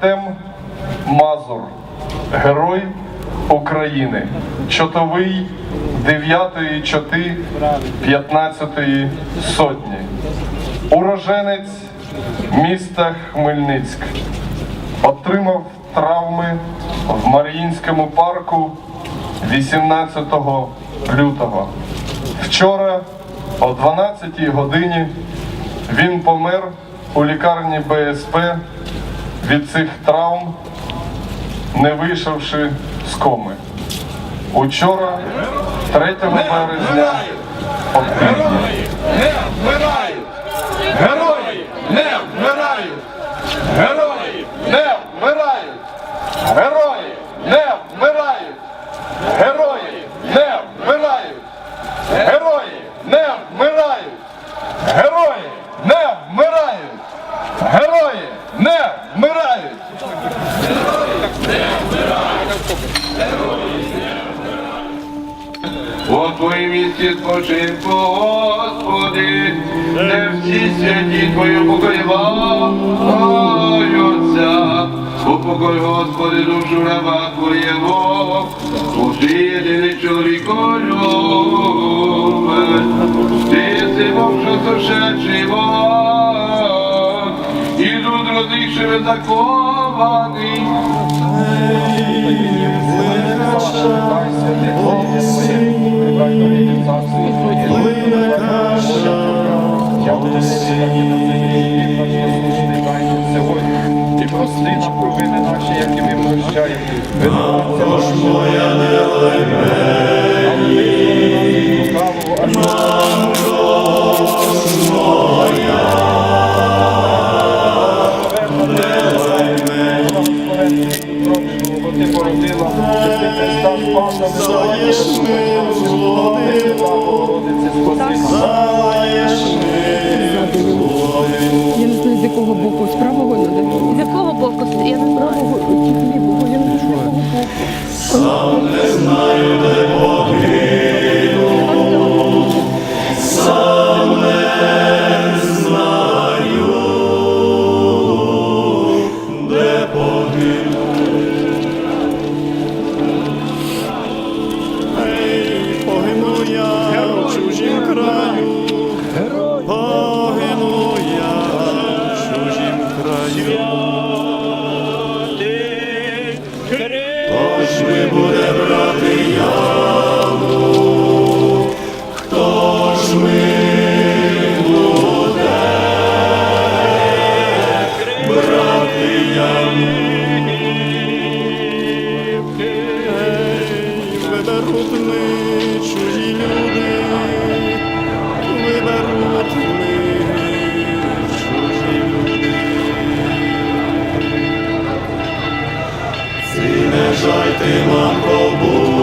Артем Мазур, Герой України, чотовий 9-ї чоти 15-ї сотні, уроженець міста Хмельницьк, отримав травми в Маріїнському парку 18 лютого. Вчора о 12-й годині він помер у лікарні БСП від цих травм, не вийшовши з коми. Учора, 3 березня, от у твоїм місці спочинку, Господи, де всі святі Твої упокоюваються. Упокой, Господи, душу раба Твоєго, ти єдиний чоловіколюбець. Ти си Бог, що сошедший Бог, і тут родивши закований, Я буду сьогодні і прости нам провини наші, які ми прощаємо. Вина моя не лайме. Oh. святий Христ. Тож ми буде брати я. Бережай ти, мамко, будь.